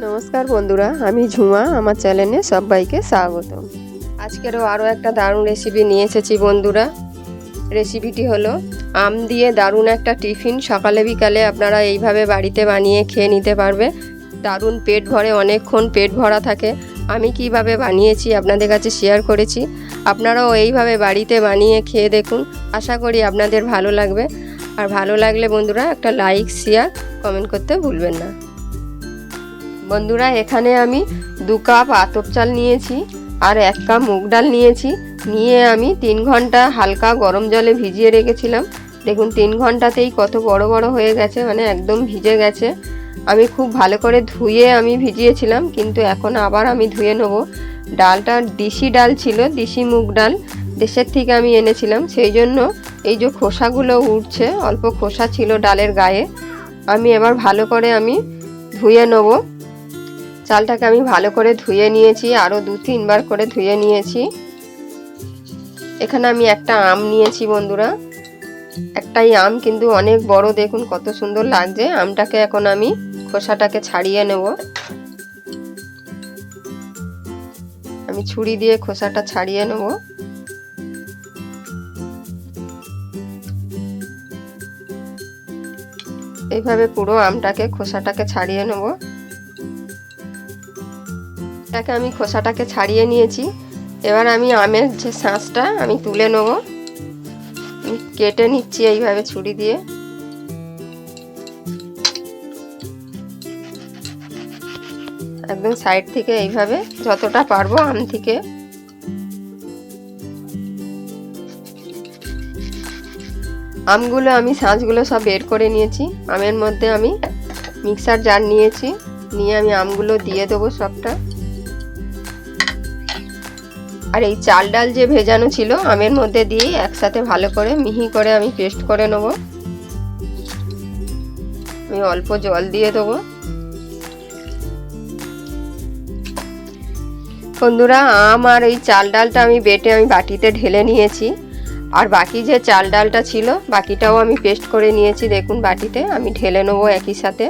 নমস্কার বন্ধুরা, আমি ঝুমা, আমার চ্যানেলে সবাইকে স্বাগত। আজকেরও আরও একটা দারুণ রেসিপি নিয়ে এসেছি বন্ধুরা। রেসিপিটি হলো আম দিয়ে দারুণ একটা টিফিন। সকালে বিকালে আপনারা এইভাবে বাড়িতে বানিয়ে খেয়ে নিতে পারবে। দারুণ পেট ভরে, অনেকক্ষণ পেট ভরা থাকে। আমি কীভাবে বানিয়েছি আপনাদের কাছে শেয়ার করেছি। আপনারাও এইভাবে বাড়িতে বানিয়ে খেয়ে দেখুন। আশা করি আপনাদের ভালো লাগবে। আর ভালো লাগলে বন্ধুরা একটা লাইক শেয়ার কমেন্ট করতে ভুলবেন না। বন্ধুরা, এখানে আমি দু কাপ আতপ চাল নিয়েছি আর এক কাপ মুগ ডাল নিয়েছি। নিয়ে আমি তিন ঘণ্টা হালকা গরম জলে ভিজিয়ে রেখেছিলাম। দেখুন, তিন ঘন্টাতেই কত বড় বড় হয়ে গেছে মানে একদম ভিজে গেছে। আমি খুব ভালো করে ধুয়ে আমি ভিজিয়েছিলাম, কিন্তু এখন আবার আমি ধুয়ে নেব। ডালটা দিশি ডাল ছিল, দিশি মুগ ডাল, দেশের থেকে আমি এনেছিলাম। সেই জন্য এই যে খোসাগুলো উঠছে, অল্প খোসা ছিল ডালের গায়ে, আমি এবার ভালো করে আমি ধুয়ে নেব। চালটাকে আমি ভালো করে ধুয়ে নিয়েছি আরও দু তিনবার করে ধুয়ে নিয়েছি। এখানে আমি একটা আম নিয়েছি বন্ধুরা। একটাই আম কিন্তু অনেক বড়, দেখুন কত সুন্দর লাগছে। আমটাকে এখন আমি খোসাটাকে ছাড়িয়ে নেব। আমি ছুরি দিয়ে খোসাটা ছাড়িয়ে নেব। এইভাবে পুরো আমটাকে, খোসাটাকে ছাড়িয়ে নেব। এটাকে আমি খোসাটাকে ছাড়িয়ে নিয়েছি। এবার আমি আমের যে শাঁসটা আমি তুলে নেব। কেটে নিচ্ছি এইভাবে ছুরি দিয়ে। একদম সাইড থেকে এইভাবে যতটা পারব আম থেকে। আমগুলো আমি, শাঁসগুলো সব বের করে নিয়েছি। আমের মধ্যে আমি মিক্সার জার নিয়েছি। নিয়ে আমি আমগুলো দিয়ে দেবো সবটা। আর এই চাল ডাল যে ভেজানো ছিল, আমের মধ্যে দিয়ে একসাথে ভালো করে মিহি করে আমি পেস্ট করে নেব। আমি অল্প জল দিয়ে দেবো। বন্ধুরা, আম আর এই চাল ডালটা আমি বেটে আমি বাটিতে ঢেলে নিয়েছি। আর বাকি যে চাল ডালটা ছিল, বাকিটাও আমি পেস্ট করে নিয়েছি। দেখুন বাটিতে, আমি ঢেলে নেব একই সাথে।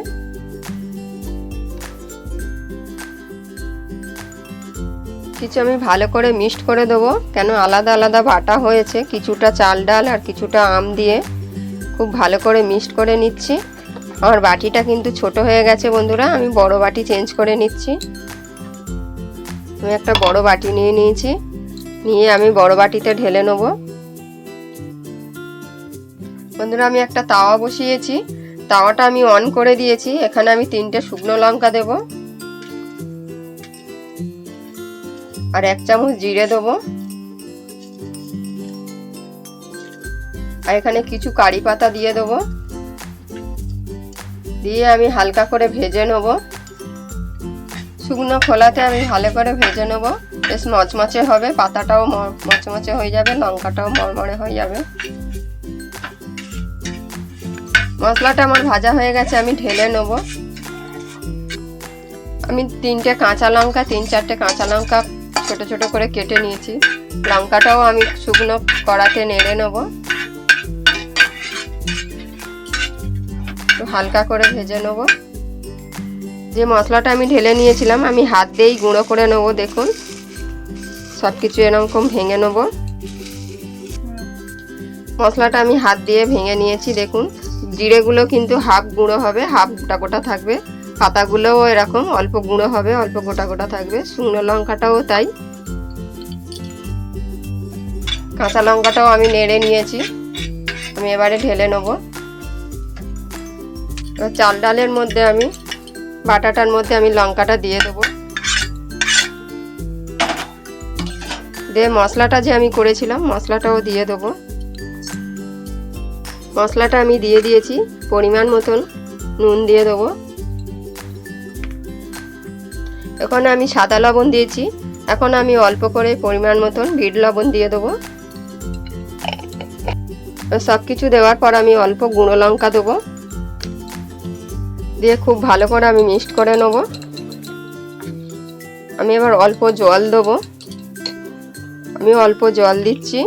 কিছু আমি ভালো করে মিক্সড করে দেবো। কেন আলাদা আলাদা বাটা হয়েছে, কিছুটা চাল ডাল আর কিছুটা আম দিয়ে খুব ভালো করে মিক্সড করে নিচ্ছি। আমার বাটিটা কিন্তু ছোট হয়ে গেছে বন্ধুরা, আমি বড় বাটি চেঞ্জ করে নিচ্ছি। আমি একটা বড় বাটি নিয়ে নিয়েছি, নিয়ে আমি বড় বাটিতে ঢেলে নেব। বন্ধুরা, আমি একটা তাওয়া বসিয়েছি। তাওয়াটা আমি অন করে দিয়েছি, এখানে আমি তিনটে শুকনো লঙ্কা দেবো। আর এক চামচ জিরে দেবো। আর এখানে কিছু কারি পাতা দিয়ে দেবো। দিয়ে আমি হালকা করে ভেজে নেব। শুকনো খোলাতে আমি ভালো করে ভেজে নেব। বেশ মচমচে হবে, পাতাটাও মচমচে হয়ে যাবে, লঙ্কাটাও মরমরে হয়ে যাবে। মশলাটা আমার ভাজা হয়ে গেছে, আমি ঢেলে নেব। আমি তিনটে কাঁচা লঙ্কা, তিন চারটে কাঁচা লঙ্কা ছোট ছোট করে কেটে নিয়েছি। লঙ্কাটাও আমি শুকনো কড়াতে নেড়ে নেব। একটু হালকা করে ভেজে নেব। যে মশলাটা আমি ঢেলে নিয়েছিলাম, আমি হাত দিয়েই গুঁড়ো করে নেব, দেখুন। সব কিছু এরকম ভেঙে নেব। মশলাটা আমি হাত দিয়ে ভেঙে নিয়েছি, দেখুন। জিরেগুলো কিন্তু হাফ গুঁড়ো হবে, হাফ গোটা গোটা থাকবে। পাতাগুলোও এরকম, অল্প গুঁড়ো হবে, অল্প গোটা গোটা থাকবে। শুকনো লঙ্কাটাও তাই। কাঁচা লঙ্কাটাও আমি নেড়ে নিয়েছি। আমি এবারে ঢেলে নেব। চাল ডালের মধ্যে আমি, বাটাটার মধ্যে আমি লঙ্কাটা দিয়ে দেবো। দিয়ে মশলাটা যে আমি করেছিলাম, মশলাটাও দিয়ে দেবো। মশলাটা আমি দিয়ে দিয়েছি, পরিমাণ মতন নুন দিয়ে দেবো। এখন আমি সাদা লবণ দিয়েছি। এখন আমি অল্প করে পরিমাণ মতন বিট লবণ দিয়ে দেবো। সব কিছু দেওয়ার পর আমি অল্প গুঁড়ো লঙ্কা দেবো। দিয়ে খুব ভালো করে আমি মিক্সড করে নেব। আমি এবার অল্প জল দেবো। আমি অল্প জল দিচ্ছি।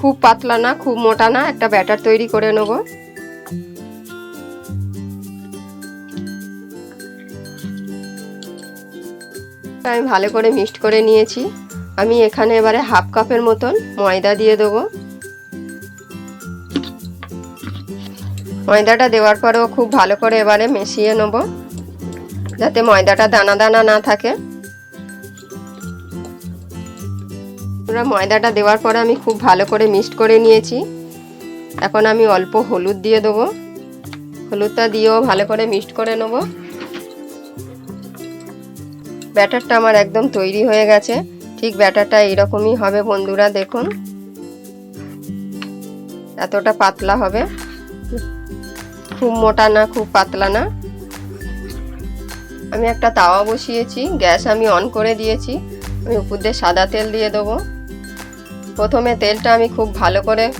খুব পাতলা না, খুব মোটা না, একটা ব্যাটার তৈরি করে নেব। আমি ভালো করে মিক্সড করে নিয়েছি। আমি এখানে এবারে হাফ কাপের মতন ময়দা দিয়ে দেবো। ময়দাটা দেওয়ার পরেও খুব ভালো করে এবারে মিশিয়ে নেব, যাতে ময়দাটা দানা দানা না থাকে। পুরো ময়দাটা দেওয়ার পরে আমি খুব ভালো করে মিক্সড করে নিয়েছি। এখন আমি অল্প হলুদ দিয়ে দেবো। হলুদটা দিয়েও ভালো করে মিক্সড করে নেব। ব্যাটারটা আমার একদম তৈরি হয়ে গেছে। ঠিক ব্যাটারটা এইরকমই হবে বন্ধুরা, দেখুন। এতটা পাতলা হবে। খুব মোটা না, খুব পাতলা না। আমি একটা তাওয়া বসিয়েছি, গ্যাস আমি অন করে দিয়েছি। আমি উপর দিয়ে সাদা তেল দিয়ে দেবো। প্রথমে তেলটা আমি খুব ভালো করে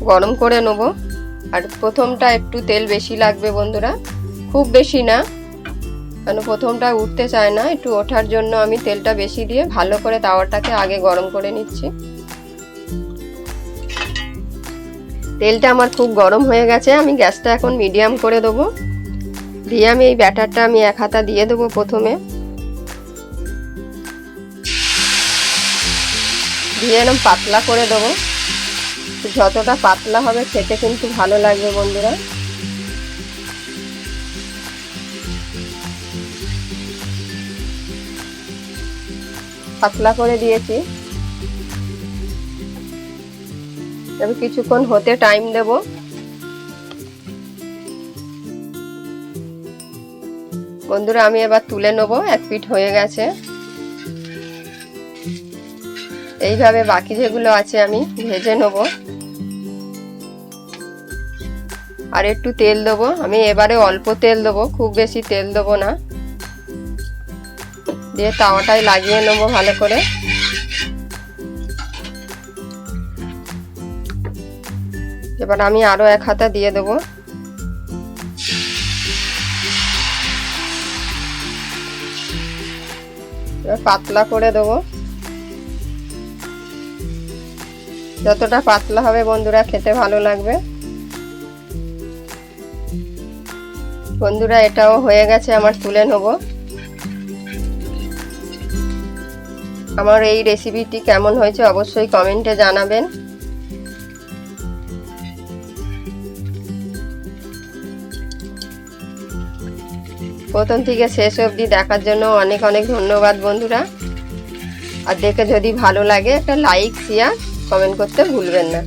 গরম করে নেব। আর প্রথমটা একটু তেল বেশি লাগবে বন্ধুরা। খুব বেশি না কেন প্রথমটা উঠতে চায় না, একটু ওঠার জন্য আমি তেলটা বেশি দিয়ে ভালো করে তাওয়াটাকে আগে গরম করে নিচ্ছি। তেলটা আমার খুব গরম হয়ে গেছে, আমি গ্যাসটা এখন মিডিয়াম করে দেবো। দিয়ে আমি এই ব্যাটারটা আমি এক হাতা দিয়ে দেবো প্রথমে। দিয়ে এরকম পাতলা করে দেবো। যতটা পাতলা হবে খেতে কিন্তু ভালো লাগবে বন্ধুরা। পাতলা করে দিয়েছি। তবে কিছুক্ষণ হতে টাইম দেব। বন্ধুরা, আমি এবার তুলে নেব, এক পিঠ হয়ে গেছে। এইভাবে বাকি যেগুলো আছে আমি ভেজে নেব। আর একটু তেল দেবো। আমি এবারে অল্প তেল দেবো, খুব বেশি তেল দেবো না। দিয়ে তাওয়াটাই লাগিয়ে নেব ভালো করে। এবার আমি আরও এক হাতা দিয়ে দেবো। পাতলা করে দেবো। যতটা পাতলা হবে বন্ধুরা, খেতে ভালো লাগবে। বন্ধুরা, এটাও হয়ে গেছে, আমার তুলে নেব। আমার এই রেসিপিটি কেমন হয়েছে অবশ্যই কমেন্টে জানাবেন। প্রথম থেকে শেষ অবধি দেখার জন্য অনেক অনেক ধন্যবাদ বন্ধুরা। আর দেখে যদি ভালো লাগে একটা লাইক শেয়ার কমেন্ট করতে ভুলবেন না।